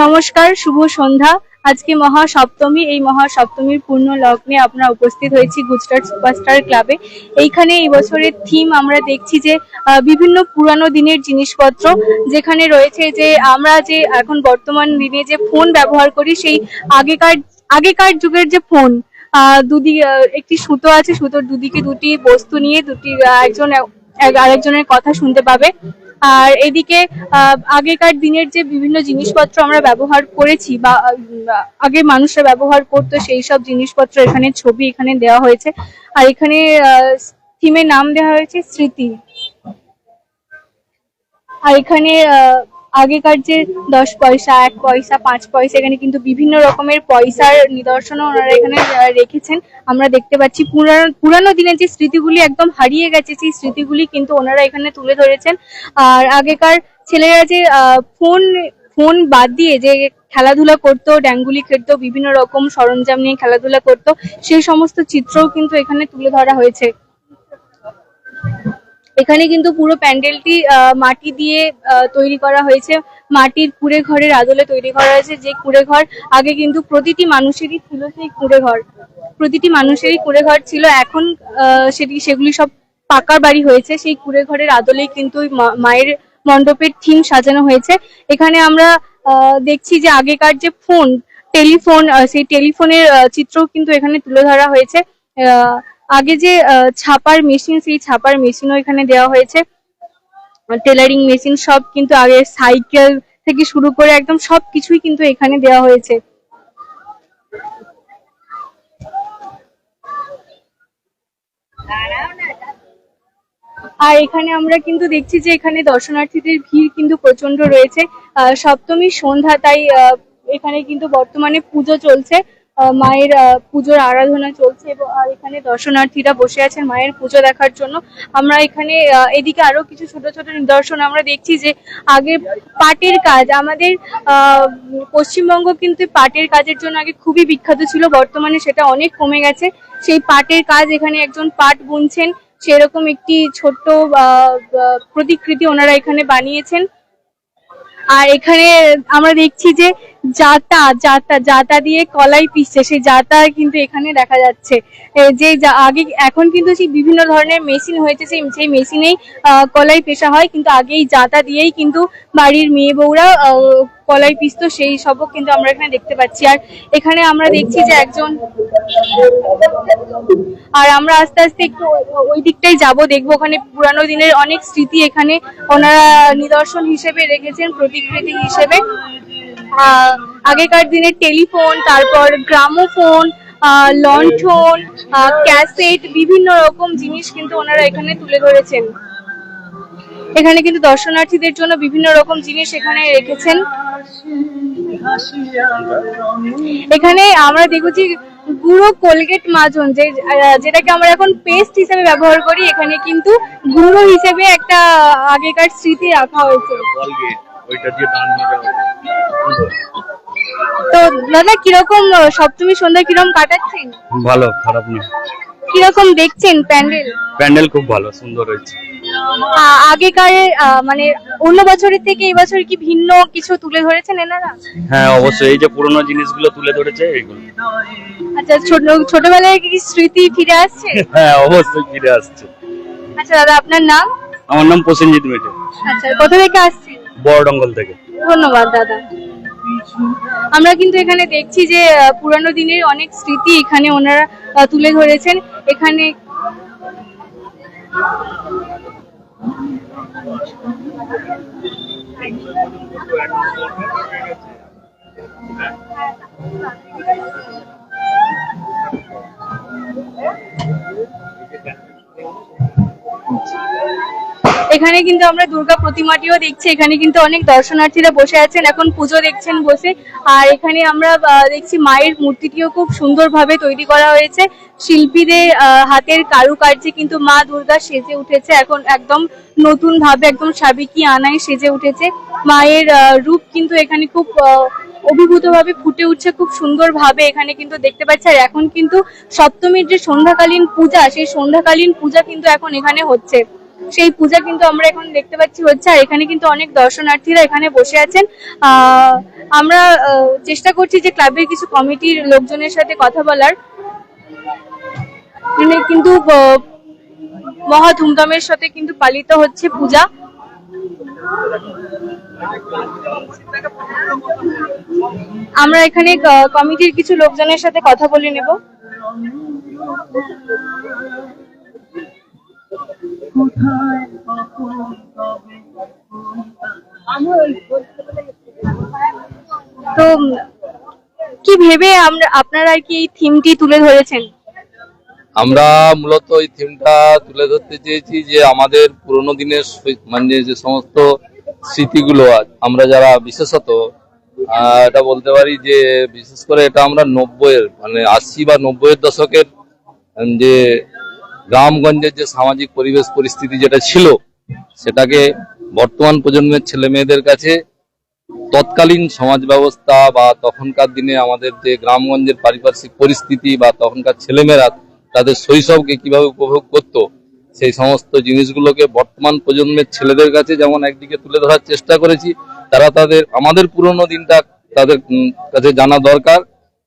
নমস্কার, শুভ সন্ধ্যা। আজকে মহা সপ্তমী এই মহা সপ্তমীর পূর্ণ লগ্নে আমরা উপস্থিত হয়েছি গুজরাট সুপারস্টার ক্লাবে। এইখানে এই বছরের থিম আমরা দেখছি যে বিভিন্ন পুরানো দিনের জিনিসপত্র, যেখানে রয়েছে যে, আমরা যে এখন বর্তমান দিনে যে ফোন ব্যবহার করি, সেই আগেকার আগেকার যুগের যে ফোন আহ দুদি আহ, একটি সুতো আছে সুতোর দুদিকে দুটি বস্তু নিয়ে দুটি একজন আরেকজনের কথা শুনতে পাবে। আর এদিকে আগেকার দিনের যে বিভিন্ন জিনিসপত্র আমরা ব্যবহার করেছি বা আগে মানুষরা ব্যবহার করতো সেই সব জিনিসপত্র এখানে ছবি এখানে দেওয়া হয়েছে। আর এখানে থিমের নাম দেওয়া হয়েছে স্মৃতি। আর এখানে আগেকার যে দশ পয়সা, এক পয়সা, পাঁচ পয়সা, এখানে কিন্তু বিভিন্ন রকমের পয়সার নিদর্শনও ওনারা এখানে রেখেছেন। আমরা দেখতে পাচ্ছি পুরানো পুরানো দিনের যে স্মৃতিগুলি একদম হারিয়ে গেছে, সেই স্মৃতিগুলি কিন্তু ওনারা এখানে তুলে ধরেছেন। আর আগেকার ছেলেরা যে ফোন ফোন বাদ দিয়ে যে খেলাধুলা করতো ড্যাঙ্গুলি খেলতো, বিভিন্ন রকম সরঞ্জাম নিয়ে খেলাধুলা করতো, সেই সমস্ত চিত্রও কিন্তু এখানে তুলে ধরা হয়েছে। এখানে কিন্তু পুরো প্যান্ডেলটি মাটি দিয়ে তৈরি করা হয়েছে। মাটির কুড়ে ঘরের আদলে তৈরি করা হয়েছে। যে কুড়ে ঘর আগে কিন্তু প্রতিটি মানুষেরই ছিল সেই কুড়ে ঘর প্রতিটি মানুষেরই কুড়ে ঘর ছিল। এখন সেটি সেগুলি সব পাকার বাড়ি হয়েছে। সেই কুড়ে ঘরের আদলেই কিন্তু মায়ের মণ্ডপের থিম সাজানো হয়েছে। এখানে আমরা দেখছি যে আগেকার যে ফোন টেলিফোন সেই টেলিফোনের আহ, চিত্রও কিন্তু এখানে তুলে ধরা হয়েছে। আগে যে ছাপার মেশিন সেই ছাপার মেশিনও এখানে দেওয়া হয়েছে। টেলারিং মেশিন সব কিন্তু আগে সাইকেল থেকে শুরু করে একদম সব কিছুই কিন্তু এখানে দেওয়া হয়েছে। আর এখানে আমরা কিন্তু দেখছি যে এখানে দর্শনার্থীদের ভিড় কিন্তু প্রচণ্ড রয়েছে। আহ, সপ্তমীর সন্ধ্যা তাই এখানে কিন্তু বর্তমানে পুজো চলছে। মায়ের পুজোর আরাধনা চলছে এবং এখানে দর্শনার্থীরা বসে আছেন মায়ের পুজো দেখার জন্য। আমরা এখানে এদিকে আরও কিছু ছোট ছোট নিদর্শন আমরা দেখছি যে, আগে পাটের কাজ, আমাদের পশ্চিমবঙ্গ কিন্তু পাটের কাজের জন্য আগে খুবই বিখ্যাত ছিল, বর্তমানে সেটা অনেক কমে গেছে। সেই পাটের কাজ এখানে একজন পাট বুনছেন, সেরকম একটি ছোট্ট প্রতিকৃতি ওনারা এখানে বানিয়েছেন। আর এখানে আমরা দেখছি যে জাতা জাতা জাতা দিয়ে কলাই পিসছে। সেই জাতা কিন্তু এখানে দেখা যাচ্ছে। যে আগে এখন কিন্তু সেই বিভিন্ন ধরনের মেশিন হয়েছে। সেই সেই মেশিনেই কলাই পেশা হয়। কিন্তু আগে এই জাতা দিয়েই কিন্তু বাড়ির মেয়ে বউরা কলাই পিসতো। সেই সবও কিন্তু আমরা এখানে দেখতে পাচ্ছি। আর এখানে আমরা দেখছি যে একজন আর আমরা আস্তে আস্তে একটু ওই- দিকটাই যাব, দেখব। ওখানে পুরানো দিনের অনেক স্মৃতি এখানে ওনারা নিদর্শন হিসেবে রেখেছেন, প্রতিকৃতি হিসেবে। আগেকার দিনের টেলিফোন তারপর গ্রামোফোন আহ, ক্যাসেট বিভিন্ন রকম জিনিস কিন্তু ওনারা এখানে তুলে ধরেছেন। এখানে কিন্তু দর্শনার্থীদের জন্য বিভিন্ন রকম জিনিস এখানে রেখেছেন। এখানে আমরা দেখেছি গুঁড়ো কোলগেট মাজন যে যেটাকে আমরা এখন পেস্ট হিসেবে ব্যবহার করি এখানে কিন্তু গুঁড়ো হিসেবে একটা আগেকার স্মৃতি রাখা হয়েছে। দাদা কীরকম সপ্তমী সন্ধ্যা কীরকম কাটাচ্ছেন? ভালো খারাপ না কীরকম দেখছেন প্যান্ডেল? প্যান্ডেল খুব ভালো সুন্দর হয়েছে। আগেকার মানে অন্য বছরের থেকে এই বছর কি ভিন্ন কিছু তুলে ধরেছেন এনারা? হ্যাঁ অবশ্যই এই যে পুরোনো জিনিসগুলো তুলে ধরেছে এইগুলো। আচ্ছা ছোট ছোটবেলায় কি স্মৃতি ফিরে আসছে? হ্যাঁ অবশ্যই ফিরে আসছে। আচ্ছা দাদা আপনার নাম? আমার নাম প্রসেনজিৎ মেটে আচ্ছা কোথা থেকে আসছেন? বড়ডঙ্গল থেকে। ধন্যবাদ দাদা। আমরা কিন্তু এখানে দেখছি যে পুরানো দিনের অনেক স্মৃতি এখানে ওনারা তুলে ধরেছেন। এখানে এখানে কিন্তু আমরা দুর্গা প্রতিমাটিও দেখছি, এখানে কিন্তু অনেক দর্শনার্থীরা বসে আছেন, এখন পুজো দেখছেন বসে। আর এখানে আমরা দেখছি মায়ের মূর্তিটিও খুব সুন্দরভাবে তৈরি করা হয়েছে। শিল্পীদের হাতের কারুকার্যে কিন্তু মা দুর্গা সেজে উঠেছে, এখন একদম নতুন ভাবে একদম সাবেকি আনায় সেজে উঠেছে। মায়ের রূপ কিন্তু এখানে খুব অভিভূতভাবে ফুটে উঠছে, খুব সুন্দরভাবে এখানে কিন্তু দেখতে পাচ্ছি। আর এখন কিন্তু সপ্তমীর যে সন্ধ্যাকালীন পূজা, সেই সন্ধ্যাকালীন পূজা কিন্তু এখন এখানে হচ্ছে। সেই পূজা কিন্তু আমরা এখন দেখতে পাচ্ছি হচ্ছে, আর এখানে কিন্তু অনেক দর্শনার্থীরা এখানে বসে আছেন। আমরা চেষ্টা করছি যে ক্লাবের কিছু কমিটির লোকজনের সাথে কথা বলার। মানে কিন্তু মহা ধুমধামের সাথে কিন্তু পালিত হচ্ছে পূজা। আমরা এখানে কমিটির কিছু লোকজনের সাথে কথা বলে নেব। তো, কি ভেবে আমরা, আপনারা কি এই থিমটি তুলে ধরেছেন? আমরা মূলত এই থিমটা তুলে ধরতে চেয়েছি যে আমাদের পুরোনো দিনের মানে যে সমস্ত স্মৃতিগুলো আমরা যারা বিশেষত এটা বলতে পারি যে বিশেষ করে এটা আমরা নব্বইয়ের মানে আশি বা নব্বইয়ের দশকের যে গ্রামগঞ্জের যে সামাজিক পরিবেশ পরিস্থিতি যেটা ছিল, সেটাকে বর্তমান প্রজন্মের ছেলে মেয়েদের কাছে তৎকালীন সমাজ ব্যবস্থা বা তখনকার দিনে আমাদের যে গ্রামগঞ্জের পারিপার্শ্বিক পরিস্থিতি বা তখনকার ছেলেমেয়েরা তাদের শৈশবকে কীভাবে উপভোগ করত, সেই সমস্ত জিনিসগুলোকে বর্তমান প্রজন্মের ছেলেদের কাছে যেমন একদিকে তুলে ধরার চেষ্টা করেছি, তারা তাদের, আমাদের পুরনো দিনটা তাদের কাছে জানা দরকার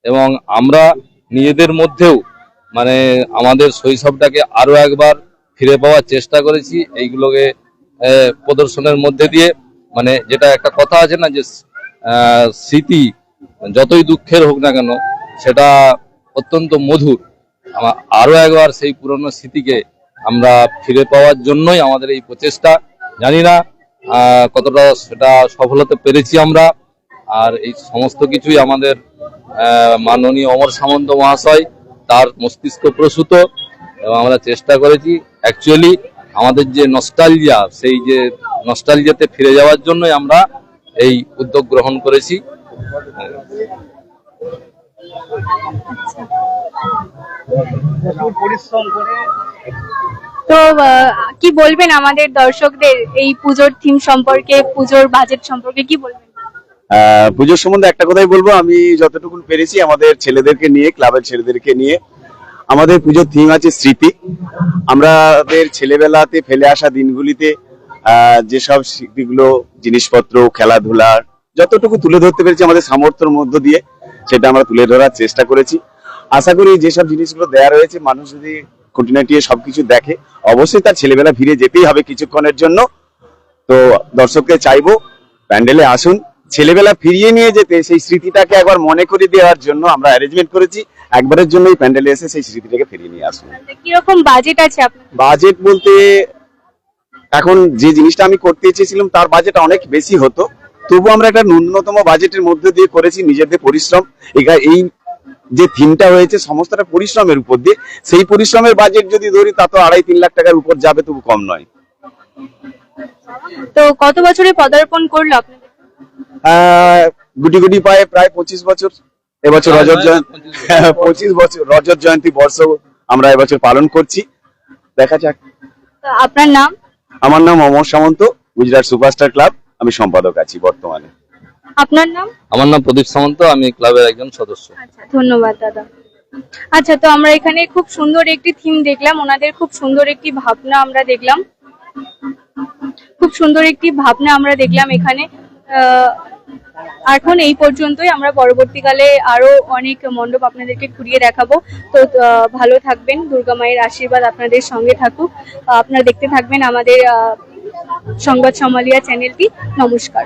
এবং আমরা নিজেদের মধ্যেও মানে আমাদের শৈশবটাকে আরও একবার ফিরে পাওয়ার চেষ্টা করেছি। এইগুলোকে প্রদর্শনের মধ্যে দিয়ে। মানে যেটা একটা কথা আছে না যে স্মৃতি যতই দুঃখের হোক না কেন, সেটা অত্যন্ত মধুর। আমা- আরও একবার সেই পুরনো স্মৃতিকে আমরা ফিরে পাওয়ার জন্যই আমাদের এই প্রচেষ্টা। জানি না কতটা সেটা সফল হতে পেরেছি আমরা। আর এই সমস্ত কিছুই আমাদের মাননীয় অমর সামন্ত মহাশয় তার মস্তিষ্ক প্রসূত এবং আমরা চেষ্টা করেছি অ্যাকচুয়ালি আমাদের যে নস্টালজিয়া সেই যে নস্টালজিয়াতে ফিরে যাওয়ার জন্যই আমরা এই উদ্যোগ গ্রহণ করেছি। তো কি বলবেন আমাদের দর্শকদের এই পুজোর থিম সম্পর্কে, পুজোর বাজেট সম্পর্কে, কি বলবেন? পুজোর সম্বন্ধে একটা কথাই বলব, আমি যতটুকু পেরেছি আমাদের ছেলেদেরকে নিয়ে, ক্লাবের ছেলেদেরকে নিয়ে, আমাদের পুজোর থিম আছে স্মৃতি। আমাদের ছেলেবেলাতে ফেলে আসা দিনগুলিতে যেসব স্মৃতিগুলো, জিনিসপত্র, খেলাধুলা, যতটুকু তুলে ধরতে পেরেছি আমাদের সামর্থ্যের মধ্য দিয়ে, সেটা আমরা তুলে ধরার চেষ্টা করেছি। আশা করি যেসব জিনিসগুলো দেয়া রয়েছে, মানুষ যদি খুঁটিনাটি সবকিছু দেখে, অবশ্যই তার ছেলেবেলা ফিরে যেতেই হবে কিছুক্ষণের জন্য। তো দর্শককে চাইব, প্যান্ডেলে আসুন ছেলেবেলা ফিরিয়ে নিয়ে যেতে সেই স্মৃতিটাকে একবার মনে করে দেওয়ার জন্য আমরা অ্যারেঞ্জমেন্ট করেছি। একবারের জন্যই প্যান্ডেলে এসে সেই স্মৃতিটাকে ফিরিয়ে নিয়ে আসুন কীরকম বাজেট আছে আপনার? বাজেট বলতে এখন যে জিনিসটা আমি করতে চেয়েছিলাম তার বাজেট অনেক বেশি হতো। তবু আমরা একটা ন্যূনতম বাজেটের মধ্যে দিয়ে করেছি নিজেদের পরিশ্রম। এই যে থিমটা হয়েছে সমস্তটা পরিশ্রমের উপর দিয়ে। সেই পরিশ্রমের বাজেট যদি ধরি তা তো আড়াই তিন লাখ টাকার উপর যাবে তবু কম নয়। তো কত বছরে পদার্পণ করল আহ, গুটি গুটি পায়ে প্রায় পঁচিশ বছর এবছর রজত জয়ন্তী পঁচিশ বছর। রজত জয়ন্তী বর্ষ আমরা এবছর পালন করছি। দেখা যাক। আপনার নাম? আমার নাম অমর সামন্ত গুজরাট সুপারস্টার ক্লাব। আমি সম্পাদক আছি বর্তমানে। আপনার নাম? আমার নাম প্রদীপ সামন্ত আমি ক্লাবের একজন সদস্য। আচ্ছা ধন্যবাদ দাদা। আচ্ছা তো আমরা এখানে খুব সুন্দর একটি থিম দেখলাম ওনাদের খুব সুন্দর একটি ভাবনা আমরা দেখলাম। খুব সুন্দর একটি ভাবনা আমরা দেখলাম এখানে। আহ, এখন এই পর্যন্তই, আমরা পরবর্তীকালে আরও অনেক মণ্ডপ আপনাদেরকে ঘুরিয়ে দেখাবো। তো ভালো থাকবেন, দুর্গা মায়ের আশীর্বাদ আপনাদের সঙ্গে থাকুক। আপনারা দেখতে থাকবেন আমাদের সংবাদ সমালিয়া চ্যানেলটি। নমস্কার।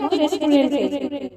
মৈত্র রেস্টুরেন্টে